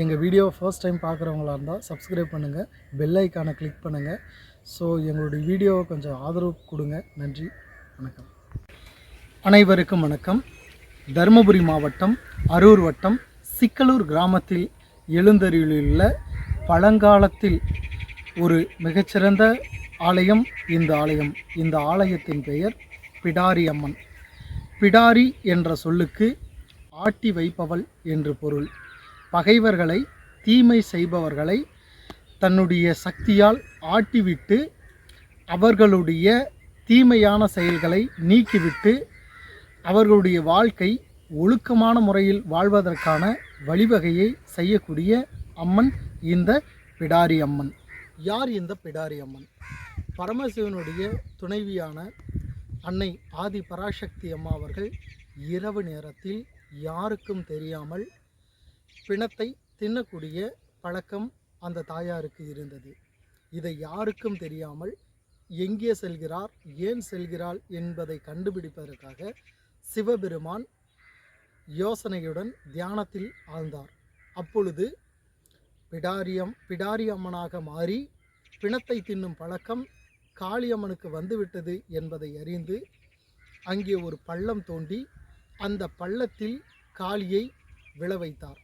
எங்கள் video first time பார்க்குறவங்களா இருந்தால் சப்ஸ்கிரைப் பண்ணுங்கள் பெல் ஐக்கானை கிளிக் பண்ணுங்கள் ஸோ எங்களுடைய வீடியோவை கொஞ்சம் ஆதரவு கொடுங்க. நன்றி வணக்கம். அனைவருக்கும் வணக்கம். தருமபுரி மாவட்டம் அரூர் வட்டம் சிக்கலூர் கிராமத்தில் எழுந்தருளியுள்ள பழங்காலத்தில் ஒரு மிகச்சிறந்த ஆலயம் இந்த ஆலயம். இந்த ஆலயத்தின் பெயர் பிடாரி அம்மன். பிடாரி என்ற சொல்லுக்கு ஆட்டி வைப்பவள் என்று பொருள். பகைவர்களை தீமை செய்பவர்களை தன்னுடைய சக்தியால் ஆட்டிவிட்டு அவர்களுடைய தீமையான செயல்களை நீக்கிவிட்டு அவர்களுடைய வாழ்க்கை ஒழுக்கமான முறையில் வாழ்வதற்கான வழிவகையை செய்யக்கூடிய அம்மன் இந்த பிடாரி அம்மன். யார் இந்த பிடாரி அம்மன்? பரமசிவனுடைய துணைவியான அன்னை ஆதி பராசக்தி அம்மா அவர்கள் இரவு நேரத்தில் யாருக்கும் தெரியாமல் பிணத்தை தின்னக்கூடிய பழக்கம் அந்த தாயாருக்கு இருந்தது. இதை யாருக்கும் தெரியாமல் எங்கே செல்கிறார் ஏன் செல்கிறாள் என்பதை கண்டுபிடிப்பதற்காக சிவபெருமான் யோசனையுடன் தியானத்தில் ஆழ்ந்தார். அப்பொழுது பிடாரியம் பிடாரி அம்மனாக மாறி பிணத்தை தின்னும் பழக்கம் காளியம்மனுக்கு வந்துவிட்டது என்பதை அறிந்து அங்கே ஒரு பள்ளம் தோண்டி அந்த பள்ளத்தில் காளியை விழ வைத்தார்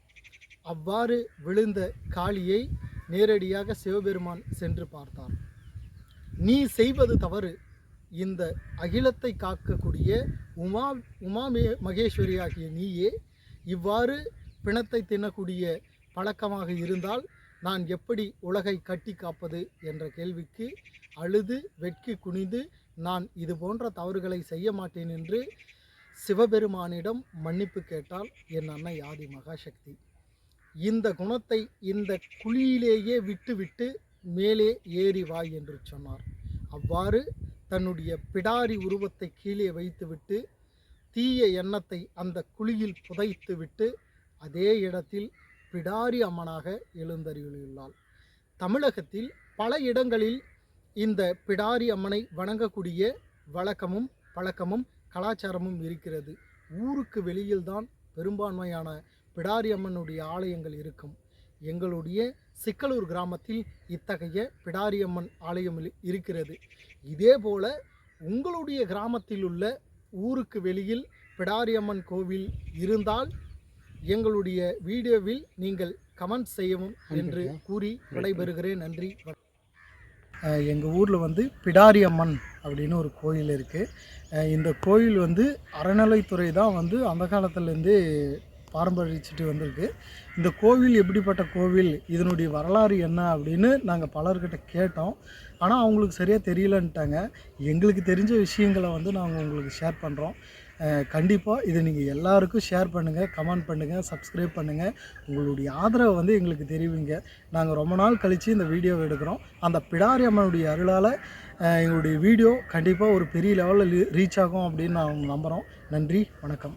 அவ்வாறு விழுந்த காளியை நேரடியாக சிவபெருமான் சென்று பார்த்தார். நீ செய்வது தவறு. இந்த அகிலத்தை காக்கக்கூடிய உமா உமா மே- மகேஸ்வரியாகிய நீயே இவ்வாறு பிணத்தை தின்னக்கூடிய பழக்கமாக இருந்தால் நான் எப்படி உலகை கட்டி காப்பது என்ற கேள்விக்கு அழுது வெட்கி குனிந்து நான் இது போன்ற தவறுகளை செய்ய மாட்டேன் என்று சிவபெருமானிடம் மன்னிப்பு கேட்டால் என் அன்னை ஆதி மகாசக்தி. இந்த குணத்தை இந்த குழியிலேயே விட்டுவிட்டு மேலே ஏறி வா என்று சொன்னார். அவ்வாறு தன்னுடைய பிடாரி உருவத்தை கீழே வைத்துவிட்டு தீய எண்ணத்தை அந்த குழியில் புதைத்துவிட்டு அதே இடத்தில் பிடாரி அம்மனாக எழுந்தருளியுள்ளாள். தமிழகத்தில் பல இடங்களில் இந்த பிடாரி அம்மனை வணங்கக்கூடிய வழக்கமும் பழக்கமும் கலாச்சாரமும் இருக்கிறது. ஊருக்கு வெளியில்தான் பெரும்பான்மையான பிடாரி அம்மனுடைய ஆலயங்கள் இருக்கும். எங்களுடைய சிக்கலூர் கிராமத்தில் இத்தகைய பிடாரி அம்மன் ஆலயம் இரு- இருக்கிறது. இதே போல உங்களுடைய கிராமத்தில் உள்ள ஊருக்கு வெளியில் பிடாரி அம்மன் கோவில் இருந்தால் எங்களுடைய வீடியோவில் நீங்கள் கமெண்ட் செய்யவும் என்று கூறி விடைபெறுகிறேன். நன்றி. எங்கள் ஊரில் வந்து பிடாரி அம்மன் அப்படின்னு ஒரு கோயில் இருக்குது இந்த கோயில் வந்து அறநிலைத்துறை தான் வந்து அந்த காலத்துலேருந்தே பாரம்பரியச்சுட்டு வந்திருக்கு. இந்த கோவில் எப்படிப்பட்ட கோவில்? இதனுடைய வரலாறு என்ன அப்படின்னு நாங்கள் பலர்கிட்ட கேட்டோம். ஆனால் அவங்களுக்கு சரியாக தெரியலன்ட்டாங்க. எங்களுக்கு தெரிஞ்ச விஷயங்களை வந்து நாங்கள் உங்களுக்கு ஷேர் பண்ணுறோம் கண்டிப்பாக இதை நீங்கள் எல்லாருக்கும் ஷேர் பண்ணுங்கள் கமெண்ட் பண்ணுங்கள் சப்ஸ்கிரைப் பண்ணுங்கள் உங்களுடைய ஆதரவை வந்து எங்களுக்கு தெரிவிங்க. நாங்கள் ரொம்ப நாள் கழித்து இந்த வீடியோவை எடுக்கிறோம். அந்த பிடாரி அம்மனுடைய அருளால் எங்களுடைய வீடியோ கண்டிப்பாக ஒரு பெரிய லெவலில் ரீச் ஆகும் அப்படின்னு நான் நம்புகிறோம் நன்றி வணக்கம்.